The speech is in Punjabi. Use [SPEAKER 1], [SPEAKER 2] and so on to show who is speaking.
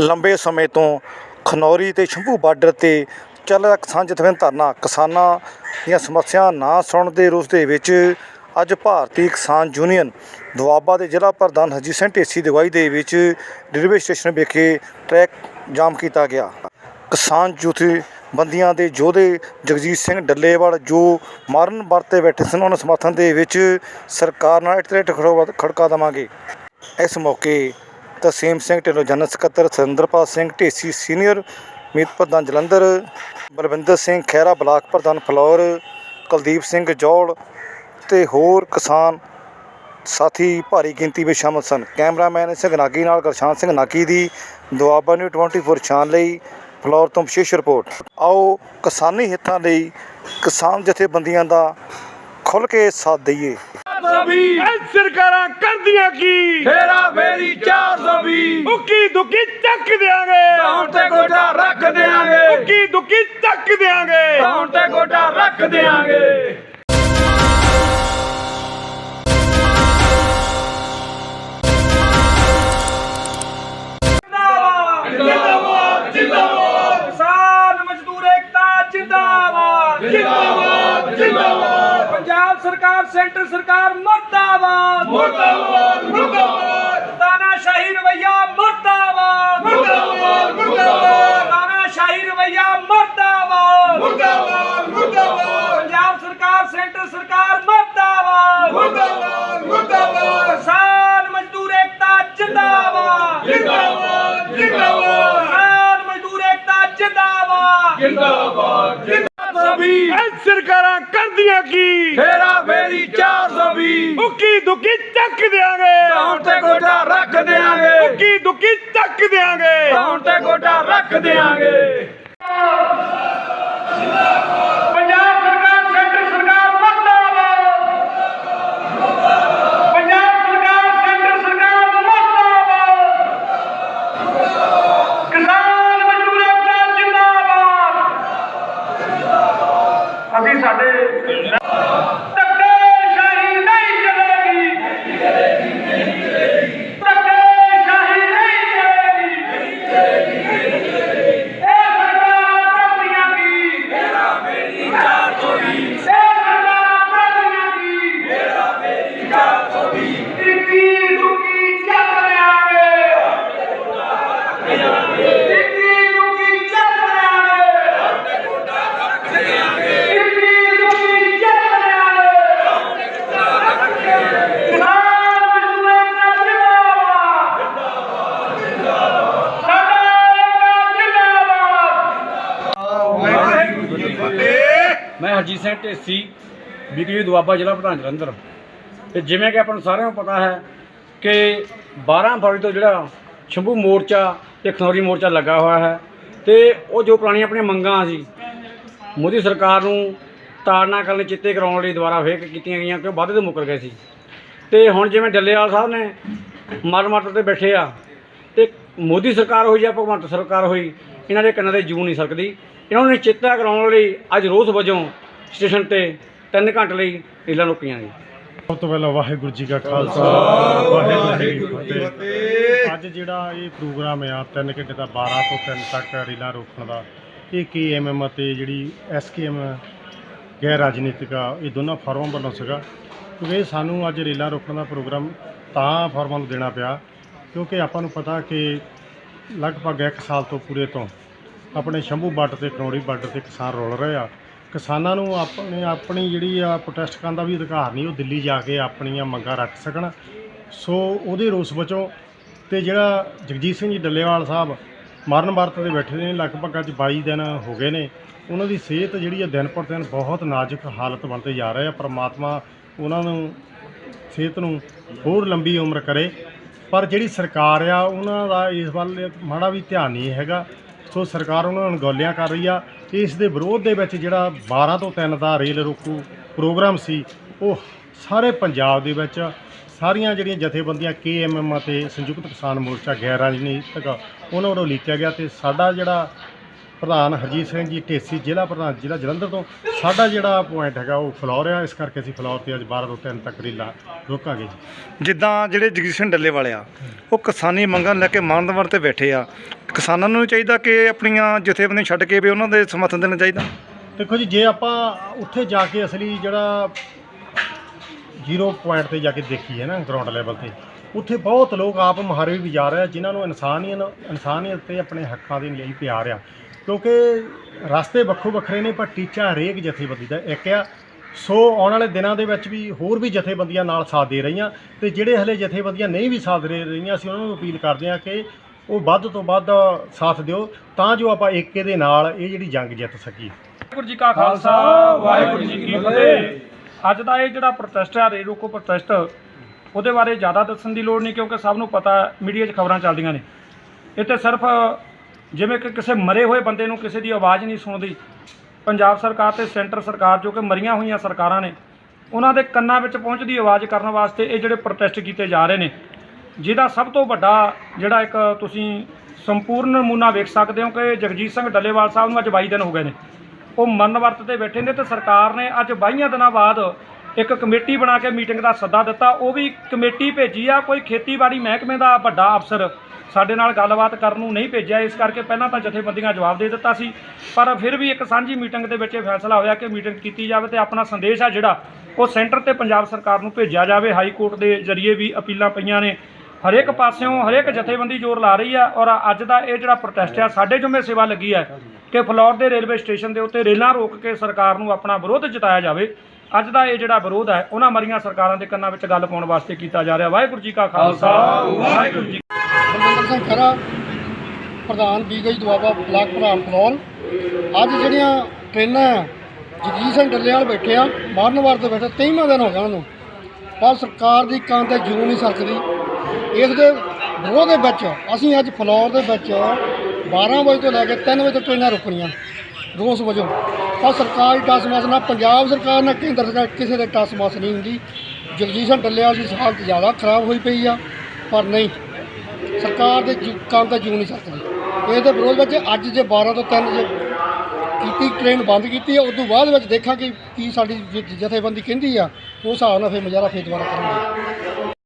[SPEAKER 1] ਲੰਬੇ ਸਮੇਂ ਤੋਂ ਖਨੌਰੀ ਤੇ ਸ਼ੰਭੂ ਬਾਰਡਰ ਤੇ ਚੱਲ ਰਿਹਾ ਕਿਸਾਨ ਜਥੇਬੰਦੀ ਧਰਨਾ। ਕਿਸਾਨਾਂ ਦੀਆਂ ਸਮੱਸਿਆ ਨਾ ਸੁਣਨ ਦੇ ਰੋਸ ਦੇ ਵਿੱਚ ਅੱਜ ਭਾਰਤੀ ਕਿਸਾਨ ਯੂਨੀਅਨ ਦੁਆਬਾ ਦੇ ਜ਼ਿਲ੍ਹਾ ਪ੍ਰਧਾਨ ਹਰਜੀਤ ਸਿੰਘ ਢੇਸੀ ਦੀ ਅਗਵਾਈ ਦੇ ਵਿੱਚ ਰੇਲਵੇ ਸਟੇਸ਼ਨ ਵਿਖੇ ਟਰੈਕ ਜਾਮ ਕੀਤਾ ਗਿਆ। ਕਿਸਾਨ ਜਥੇਬੰਦੀਆਂ ਦੇ ਯੋਧੇ ਜਗਜੀਤ ਸਿੰਘ ਡੱਲੇਵਾਲ ਜੋ ਮਾਰਨ ਵਰਤੇ ਬੈਠੇ ਸਨ, ਉਹਨਾਂ ਸਮਰਥਨ ਦੇ ਵਿੱਚ ਸਰਕਾਰ ਨਾਲ ਇੱਟ ਖੜੋ ਖੜਕਾ ਦੇਵਾਂਗੇ। ਇਸ ਮੌਕੇ ਤਸੀਮ ਸਿੰਘ ਢਿੱਲੋਂ ਜਨਰਲ ਸਕੱਤਰ ਸਰਿੰਦਰਪਾਲ ਸਿੰਘ ਢੇਸੀ ਸੀਨੀਅਰ ਮੀਤ ਪ੍ਰਧਾਨ ਜਲੰਧਰ ਬਲਵਿੰਦਰ ਸਿੰਘ ਖਹਿਰਾ ਬਲਾਕ ਪ੍ਰਧਾਨ ਫਲੌਰ ਕੁਲਦੀਪ ਸਿੰਘ ਜੌਲ ਤੇ ਹੋਰ ਕਿਸਾਨ ਸਾਥੀ ਭਾਰੀ ਗਿਣਤੀ ਵਿੱਚ ਸ਼ਾਮਲ ਸਨ। ਕੈਮਰਾਮੈਨ ਸਿੰਘ ਨਾਗੀ ਨਾਲ ਗਰਸ਼ਾਨ ਸਿੰਘ ਨਾਗੀ ਦੀ ਦੁਆਬਾ ਨਿਊ 24 ਛਾਨ ਲਈ ਫਲੌਰ ਤੋਂ ਵਿਸ਼ੇਸ਼ ਰਿਪੋਰਟ। ਆਓ ਕਿਸਾਨੀ ਹਿੱਤਾਂ ਲਈ ਕਿਸਾਨ ਜਥੇਬੰਦੀਆਂ ਦਾ ਖੁੱਲ੍ਹ ਕੇ ਸਾਥ ਦਈਏ।
[SPEAKER 2] ਸਭੀ
[SPEAKER 3] ਇਹ ਸਰਕਾਰਾਂ ਕਰਦੀਆਂ ਕੀ?
[SPEAKER 2] ਫੇਰਾ ਫੇਰੀ 420
[SPEAKER 3] ਉੱਕੀ ਦੁੱਕੀ ਚੱਕ ਦਿਆਂਗੇ।
[SPEAKER 2] ਹੁਣ ਤੇ ਗੋਡਾ ਰੱਖ ਦੇਾਂਗੇ
[SPEAKER 3] ਉੱਕੀ ਦੁੱਕੀ ਚੱਕ ਦਿਆਂਗੇ।
[SPEAKER 2] ਹੁਣ ਤੇ ਗੋਡਾ ਰੱਖ ਦੇਾਂਗੇ ਸੈਂਟਰ ਸਰਕਾਰ ਮਰਦਾਬਾਦ। ਮਰਦਾਬਾਦ ਮਰਦਾਬਾਦ। ਤਾਨਾਸ਼ਾਹੀ ਰਵਈਆ ਮਰਦਾਬਾਦ। ਮਰਦਾਬਾਦ ਮਰਦਾਬਾਦ। ਤਾਨਾਸ਼ਾਹੀ ਰਵਈਆ ਮਰਦਾਬਾਦ। ਮਰਦਾਬਾਦ ਮਰਦਾਬਾਦ। ਪੰਜਾਬ ਸਰਕਾਰ ਸੈਂਟਰ ਸਰਕਾਰ ਮਰਦਾਬਾਦ। ਮਰਦਾਬਾਦ ਮਰਦਾਬਾਦ। ਕਿਸਾਨ ਮਜ਼ਦੂਰ ਏਕਤਾ ਜਿੰਦਾਬਾਦ। ਜਿੰਦਾਬਾਦ ਜਿੰਦਾਬਾਦ। ਕਿਸਾਨ ਮਜ਼ਦੂਰ ਏਕਤਾ ਜਿੰਦਾਬਾਦ। ਜਿੰਦਾਬਾਦ ਸਭੀ
[SPEAKER 3] ਇਹ ਸਰਕਾਰਾਂ ਕਰਦੀਆਂ ਕੀ?
[SPEAKER 2] ਫੇਰਾ ਫੇਰੀ 420
[SPEAKER 3] ਉੱਕੀ ਦੁੱਕੀ ਚੱਕ ਦਿਆਂਗੇ।
[SPEAKER 2] ਹੁਣ ਤੇ ਗੋਡਾ ਰੱਖ ਦੇਾਂਗੇ
[SPEAKER 3] ਉੱਕੀ ਦੁੱਕੀ ਚੱਕ ਦਿਆਂਗੇ।
[SPEAKER 2] ਹੁਣ ਤੇ ਗੋਡਾ ਰੱਖ ਦੇਾਂਗੇ ਪੰਜਾਬ ਸਰਕਾਰ ਸੈਂਟਰ ਸਰਕਾਰ ਮਰਦਾਬਾਦ। ਪੰਜਾਬ ਸਰਕਾਰ ਸੈਂਟਰ ਸਰਕਾਰ ਮਰਦਾਬਾਦ। ਕਿਸਾਨ ਮਜ਼ਦੂਰ ਜਿੰਦਾਬਾਦ। ਅਸੀਂ ਸਾਡੇ
[SPEAKER 4] ਹਰਜੀਤ ਸਿੰਘ ਢੇਸੀ ਬੀਕੇਯੂ ਦੁਆਬਾ ਜ਼ਿਲ੍ਹਾ ਪ੍ਰਧਾਨ ਜਲੰਧਰ। ਤੇ ਜਿਵੇਂ ਕਿ ਆਪਾਂ ਨੂੰ ਸਾਰਿਆਂ ਨੂੰ ਪਤਾ ਹੈ ਕਿ 12 ਫਰਵਰੀ ਤੋਂ ਜਿਹੜਾ ਸ਼ੰਭੂ ਮੋਰਚਾ ਤੇ ਖਨੌਰੀ ਮੋਰਚਾ ਲੱਗਾ ਹੋਇਆ ਹੈ ਤੇ ਉਹ ਜੋ ਪੁਰਾਣੀਆਂ ਆਪਣੀਆਂ ਮੰਗਾਂ ਸੀ, ਮੋਦੀ ਸਰਕਾਰ ਨੂੰ ਤਾੜਨਾ ਕਰਨ ਲਈ ਚਿੱਤੇ ਕਰਾਉਣ ਲਈ ਦੁਬਾਰਾ ਫੇਰ ਕੀਤੀਆਂ ਗਈਆਂ ਕਿਉਂ ਵਾਅਦੇ ਤੋਂ ਮੁੱਕਰ ਗਏ ਸੀ। ਤੇ ਹੁਣ ਜਿਵੇਂ ਡੱਲੇਵਾਲ ਸਾਹਿਬ ਨੇ ਮਰ ਮਰ ਤੇ ਬੈਠੇ ਆ, ਤੇ ਮੋਦੀ ਸਰਕਾਰ ਹੋਈ ਜਾਂ ਭਗਵੰਤ ਸਰਕਾਰ ਹੋਈ, ਇਹਨਾਂ ਦੇ ਕੰਨਾਂ ਤੇ ਜੂ ਨਹੀਂ ਸਕਦੀ ਇਹਨਾਂ ਨੂੰ ਚੇਤਾ ਕਰਾਉਣ ਲਈ ਅੱਜ ਰੋਸ ਵਜੋਂ ਸਟੇਸ਼ਨ ਤੇ 3 ਘੰਟੇ ਲਈ ਰੀਲਾਂ ਰੋਕੀਆਂ ਨੇ
[SPEAKER 5] ਸਭ ਤੋਂ ਪਹਿਲਾਂ ਵਾਹਿਗੁਰੂ ਜੀ ਕਾ ਖਾਲਸਾ ਵਾਹਿਗੁਰੂ ਜੀ ਕੀ ਫਤਿਹ। ਅੱਜ ਜਿਹੜਾ ਇਹ ਪ੍ਰੋਗਰਾਮ ਆ 3 ਘੰਟੇ ਦਾ 12 ਤੋਂ 3 ਤੱਕ ਰੀਲਾਂ ਰੋਕਣ ਦਾ ਇਹ ਕੇਐਮਐਮ ਅਤੇ ਜਿਹੜੀ ਐਸਕੇਐਮ ਗੈਰ ਰਾਜਨੀਤਿਕ ਆ ਇਹ ਦੋਨਾਂ ਫਾਰਮਾਂ ਵੱਲੋਂ ਸੀਗਾ। ਕਿਉਂਕਿ ਇਹ ਸਾਨੂੰ ਅੱਜ ਰੀਲਾਂ ਰੋਕਣ ਦਾ ਪ੍ਰੋਗਰਾਮ ਤਾਂ ਫਾਰਮਾਂ ਨੂੰ ਦੇਣਾ ਪਿਆ ਕਿਉਂਕਿ ਆਪਾਂ ਨੂੰ ਪਤਾ ਕਿ ਲਗਭਗ 1 ਸਾਲ ਤੋਂ ਪੂਰੇ ਤੋਂ ਆਪਣੇ ਸ਼ੰਭੂ ਬਾਰਡਰ ਤੇ ਕਰੋੜੀ ਬਾਰਡਰ ਤੇ ਕਿਸਾਨ ਰੋਲ ਰਹੇ ਆ। ਕਿਸਾਨਾਂ ਨੂੰ ਆਪਣੇ ਆਪਣੀ ਜਿਹੜੀ ਆ ਪ੍ਰੋਟੈਸਟ ਕਰਨ ਦਾ ਵੀ ਅਧਿਕਾਰ ਨਹੀਂ, ਉਹ ਦਿੱਲੀ ਜਾ ਕੇ ਆਪਣੀਆਂ ਮੰਗਾਂ ਰੱਖ ਸਕਣ। ਸੋ ਉਹਦੇ ਰੋਸ ਵਜੋਂ ਤੇ ਜਿਹੜਾ ਜਗਜੀਤ ਸਿੰਘ ਜੀ ਡੱਲੇਵਾਲ ਸਾਹਿਬ ਮਰਨ ਵਰਤ ਤੇ ਬੈਠੇ ਨੇ, ਲਗਭਗ ਅੱਜ 22 ਦਿਨ ਹੋ ਗਏ ਨੇ। ਉਹਨਾਂ ਦੀ ਸਿਹਤ ਜਿਹੜੀ ਆ ਦਿਨ ਪਰ ਦਿਨ ਬਹੁਤ ਨਾਜ਼ੁਕ ਹਾਲਤ ਬਣਦੇ ਜਾ ਰਹੇ ਆ। ਪ੍ਰਮਾਤਮਾ ਉਹਨਾਂ ਨੂੰ, ਸਿਹਤ ਨੂੰ ਹੋਰ ਲੰਬੀ ਉਮਰ ਕਰੇ। ਪਰ ਜਿਹੜੀ ਸਰਕਾਰ ਆ, ਉਹਨਾਂ ਦਾ ਇਸ ਵੱਲ ਮਾੜਾ ਵੀ ਧਿਆਨ ਨਹੀਂ ਹੈਗਾ। ਸੋ ਸਰਕਾਰ ਉਹਨਾਂ ਨੂੰ ਅਣਗੌਲਿਆਂ ਕਰ ਰਹੀ ਆ। ਇਸ ਦੇ ਵਿਰੋਧ ਦੇ ਵਿੱਚ ਜਿਹੜਾ 12 ਤੋਂ 3 ਦਾ ਰੇਲ ਰੋਕੂ ਪ੍ਰੋਗਰਾਮ ਸੀ, ਉਹ ਸਾਰੇ ਪੰਜਾਬ ਦੇ ਵਿੱਚ ਸਾਰੀਆਂ ਜਿਹੜੀਆਂ ਜਥੇਬੰਦੀਆਂ ਕੇਐਮਐਮ ਅਤੇ ਸੰਯੁਕਤ ਕਿਸਾਨ ਮੋਰਚਾ ਗੈਰ ਰਾਜਨੀਤਿਕ ਉਹਨਾਂ ਵੱਲੋਂ ਲਿਖਿਆ ਗਿਆ ਤੇ ਸਾਡਾ ਜਿਹੜਾ ਪ੍ਰਧਾਨ ਹਰਜੀਤ ਸਿੰਘ ਜੀ ਢੇਸੀ ਜ਼ਿਲ੍ਹਾ ਪ੍ਰਧਾਨ ਜ਼ਿਲ੍ਹਾ ਜਲੰਧਰ ਤੋਂ। ਸਾਡਾ ਜਿਹੜਾ ਪੁਆਇੰਟ ਹੈਗਾ ਉਹ ਫਲੋਰ ਆ ਇਸ ਕਰਕੇ ਅਸੀਂ ਫਲੋਰ ਤੇ ਅੱਜ 12 ਤੋਂ 3 ਤੱਕ ਰੀਲਾ ਰੋਕਾਂਗੇ ਜੀ।
[SPEAKER 1] ਜਿੱਦਾਂ ਜਿਹੜੇ ਜਗਦੀਸ਼ ਸਿੰਘ ਡੱਲੇ ਵਾਲੇ ਆ ਉਹ ਕਿਸਾਨੀ ਮੰਗਾਂ ਲੈ ਕੇ ਮਾਨਦਵਰ ਤੇ ਬੈਠੇ ਆ। ਕਿਸਾਨਾਂ ਨੂੰ ਚਾਹੀਦਾ ਕਿ ਆਪਣੀਆਂ ਜਥੇਬੰਦੀਆਂ ਛੱਡ ਕੇ ਵੀ ਉਹਨਾਂ ਦੇ ਸਮਰਥਨ ਦੇਣਾ ਚਾਹੀਦਾ?
[SPEAKER 5] ਦੇਖੋ ਜੀ ਜੇ ਆਪਾਂ ਉੱਥੇ ਜਾ ਕੇ ਅਸਲੀ ਜਿਹੜਾ ਜ਼ੀਰੋ ਪੁਆਇੰਟ ਤੇ ਜਾ ਕੇ ਦੇਖੀਏ ਨਾ ਗਰਾਊਂਡ ਲੈਵਲ ਤੇ ਉੱਥੇ ਬਹੁਤ ਲੋਕ ਆਪ ਮੁਹਾਰੇ ਵੀ ਜਾ ਰਹੇ ਆ ਜਿਨ੍ਹਾਂ ਨੂੰ ਇਨਸਾਨੀਅਤ ਇਨਸਾਨੀਅਤ ਤੇ ਆਪਣੇ ਹੱਕਾਂ ਦੇ ਲਈ ਪਿਆਰ ਆ। ਕਿਉਂਕਿ ਰਸਤੇ ਵੱਖੋ ਵੱਖਰੇ ਨੇ, ਪਰ ਟੀਚਾ ਹਰੇਕ ਜਥੇਬੰਦੀ ਦਾ ਇੱਕ ਆ, ਸੋ ਆਉਣ ਵਾਲੇ ਦਿਨਾਂ ਦੇ ਵਿੱਚ ਵੀ ਹੋਰ ਵੀ ਜਥੇਬੰਦੀਆਂ ਨਾਲ ਸਾਥ ਦੇ ਰਹੀਆਂ ਤੇ ਜਿਹੜੇ ਹਲੇ ਜਥੇਬੰਦੀਆਂ ਨਹੀਂ ਵੀ ਸਾਥ ਦੇ ਰਹੀਆਂ, ਅਸੀਂ ਉਹਨਾਂ ਨੂੰ ਅਪੀਲ ਕਰਦੇ ਹਾਂ ਕਿ ਉਹ ਵੱਧ ਤੋਂ ਵੱਧ ਸਾਥ ਦਿਓ, ਤਾਂ ਜੋ ਆਪਾਂ ਏਕੇ ਦੇ ਨਾਲ ਇਹ ਜਿਹੜੀ ਜੰਗ ਜਿੱਤ ਸਕੀਏ।
[SPEAKER 2] ਵਾਹਿਗੁਰੂ ਜੀ ਕਾ ਖਾਲਸਾ, ਵਾਹਿਗੁਰੂ ਜੀ ਕੀ ਫਤਿਹ। ਅੱਜ ਦਾ ਇਹ ਜਿਹੜਾ ਪ੍ਰੋਟੈਸਟ ਹੈ ਰੇ ਰੋਕੋ ਪ੍ਰੋਟੈਸਟ, ਉਹਦੇ ਬਾਰੇ ਜ਼ਿਆਦਾ ਦੱਸਣ ਦੀ ਲੋੜ ਨਹੀਂ ਕਿਉਂਕਿ ਸਭ ਨੂੰ ਪਤਾ, ਮੀਡੀਆ 'ਚ ਖਬਰਾਂ ਚੱਲਦੀਆਂ ਨੇ। ਇਹ ਤੇ ਸਿਰਫ ਜਿਵੇਂ ਕਿ ਕਿਸੇ ਮਰੇ ਹੋਏ ਬੰਦੇ ਨੂੰ ਕਿਸੇ ਦੀ ਆਵਾਜ਼ ਨਹੀਂ ਸੁਣਦੀ, ਪੰਜਾਬ ਸਰਕਾਰ ਤੇ ਸੈਂਟਰ ਸਰਕਾਰ ਜੋ ਕਿ ਮਰੀਆਂ ਹੋਈਆਂ ਸਰਕਾਰਾਂ ਨੇ, ਉਹਨਾਂ ਦੇ ਕੰਨਾਂ ਵਿੱਚ ਪਹੁੰਚਦੀ ਆਵਾਜ਼ ਕਰਨ ਵਾਸਤੇ ਇਹ ਜਿਹੜੇ ਪ੍ਰੋਟੈਸਟ ਕੀਤੇ ਜਾ ਰਹੇ ਨੇ, ਜਿਹਦਾ ਸਭ ਤੋਂ ਵੱਡਾ ਜਿਹੜਾ ਇੱਕ ਤੁਸੀਂ ਸੰਪੂਰਨ ਨਮੂਨਾ ਵੇਖ ਸਕਦੇ ਹੋ ਕਿ ਜਗਜੀਤ ਸਿੰਘ ਡੱਲੇਵਾਲ ਸਾਹਿਬ ਨੂੰ ਅੱਜ 22 ਦਿਨ ਹੋ ਗਏ ਨੇ। ਉਹ ਮਰਨ ਵਰਤ ਤੇ ਬੈਠੇ ਨੇ ਤੇ ਸਰਕਾਰ ਨੇ ਅੱਜ 22 ਦਿਨਾਂ ਬਾਅਦ ਇੱਕ ਕਮੇਟੀ ਬਣਾ ਕੇ ਮੀਟਿੰਗ ਦਾ ਸੱਦਾ ਦਿੱਤਾ, ਉਹ ਵੀ ਕਮੇਟੀ ਭੇਜੀ ਆ, ਕੋਈ ਖੇਤੀਬਾੜੀ ਮਹਿਕਮੇ ਦਾ ਵੱਡਾ ਅਫਸਰ ਸਾਡੇ ਨਾਲ ਗੱਲਬਾਤ ਕਰਨ ਨੂੰ ਨਹੀਂ ਭੇਜਿਆ। ਇਸ ਕਰਕੇ ਪਹਿਲਾਂ ਤਾਂ ਜਥੇਬੰਦੀਆਂ ਜਵਾਬ ਦੇ ਦਿੱਤਾ ਸੀ। ਪਰ ਫਿਰ ਵੀ ਇੱਕ ਸਾਂਝੀ ਮੀਟਿੰਗ ਦੇ ਵਿੱਚ ਇਹ ਫੈਸਲਾ ਹੋਇਆ ਕਿ ਮੀਟਿੰਗ ਕੀਤੀ ਜਾਵੇ ਤੇ ਆਪਣਾ ਸੰਦੇਸ਼ ਆ ਜਿਹੜਾ, ਉਹ ਸੈਂਟਰ ਤੇ ਪੰਜਾਬ ਸਰਕਾਰ ਨੂੰ ਭੇਜਿਆ ਜਾਵੇ। ਹਾਈ ਕੋਰਟ ਦੇ ਜ਼ਰੀਏ ਵੀ ਅਪੀਲਾਂ ਪਈਆਂ ਨੇ। ਹਰੇਕ ਪਾਸਿਓਂ ਹਰੇਕ ਜਥੇਬੰਦੀ ਜ਼ੋਰ ਲਾ ਰਹੀ ਆ ਔਰ ਅੱਜ ਦਾ ਇਹ ਜਿਹੜਾ ਪ੍ਰੋਟੈਸਟ ਆ, ਸਾਡੇ ਜੁਮੇ ਸੇਵਾ ਲੱਗੀ ਹੈ ਕਿ ਫਲੋਰ ਦੇ ਰੇਲਵੇ ਸਟੇਸ਼ਨ ਦੇ ਉੱਤੇ ਰੇਲਾਂ ਰੋਕ ਕੇ ਸਰਕਾਰ ਨੂੰ ਆਪਣਾ ਵਿਰੋਧ ਜਤਾਇਆ ਜਾਵੇ। ਅੱਜ ਦਾ ਇਹ ਜਿਹੜਾ ਵਿਰੋਧ ਹੈ ਉਹਨਾਂ ਮਰੀਆਂ ਸਰਕਾਰਾਂ ਦੇ ਕੰਨਾਂ ਵਿੱਚ ਗੱਲ ਪਾਉਣ ਵਾਸਤੇ ਕੀਤਾ ਜਾ ਰਿਹਾ। ਵਾਹਿਗੁਰੂ ਜੀ ਕਾ ਖਾਲਸਾ, ਵਾਹਿਗੁਰੂ ਜੀ
[SPEAKER 6] ਬਲਵਿੰਦਰ ਸਿੰਘ ਖਰਾ ਪ੍ਰਧਾਨ ਬੀਗਜ ਦੁਆਬਾ ਬਲਾਕ ਪ੍ਰਧਾਨ ਫਲੋਰ ਅੱਜ ਜਿਹੜੀਆਂ ਟ੍ਰੇਨਾਂ ਆ, ਜਗਜੀਤ ਸਿੰਘ ਡੱਲੇਵਾਲ ਬੈਠੇ ਆ ਮਾਰਨਵਾਰ ਤੋਂ ਬੈਠੇ 23ਵਾਂ ਦਿਨ ਹੋ ਗਿਆ ਉਹਨੂੰ। ਪਰ ਸਰਕਾਰ ਦੀ ਕੰਨ ਤੇ ਜੂ ਨਹੀਂ ਸਕਦੀ ਇਸ ਦੇ ਵਿਰੋਧ ਦੇ ਵਿੱਚ ਅਸੀਂ ਅੱਜ ਫਲੋਰ ਦੇ ਵਿੱਚ 12 ਵਜੇ ਤੋਂ ਲੈ ਕੇ 3 ਵਜੇ ਤੱਕ ਟ੍ਰੇਨਾਂ ਰੁਕਣੀਆਂ ਰੋਸ ਵਜੋਂ। ਪਰ ਸਰਕਾਰ ਦੀ ਟਸਮਾਸ ਨਾ ਪੰਜਾਬ ਸਰਕਾਰ ਨਾ ਕੇਂਦਰ ਸਰਕਾਰ ਕਿਸੇ ਦੇ ਟਸਮਾਸ ਨਹੀਂ ਹੁੰਦੀ। ਜਗਜੀਤ ਸਿੰਘ ਡੱਲੇਵਾਲ ਦੀ ਹਾਲਤ ਜ਼ਿਆਦਾ ਖਰਾਬ ਹੋਈ ਪਈ ਆ, ਪਰ ਨਹੀਂ। ਸਰਕਾਰ ਦੇ ਜੂ- ਕੰਮ ਤਾਂ ਜੂ ਨਹੀਂ ਸਕਦੀ ਇਹ ਦੇ ਵਿਰੋਧ ਵਿੱਚ ਅੱਜ ਜੇ 12 ਤੋਂ 3 ਜੇ ਕੀਤੀ ਟ੍ਰੇਨ ਬੰਦ ਕੀਤੀ ਹੈ ਉਸ ਤੋਂ ਬਾਅਦ ਵਿੱਚ ਦੇਖਾਂਗੇ ਕੀ ਸਾਡੀ ਜ- ਜਥੇਬੰਦੀ ਕਹਿੰਦੀ ਆ, ਉਸ ਹਿਸਾਬ ਨਾਲ ਫਿਰ ਮੁਜ਼ਾਹਰਾ ਫੇਰ ਦੁਬਾਰਾ ਕਰਾਂਗੇ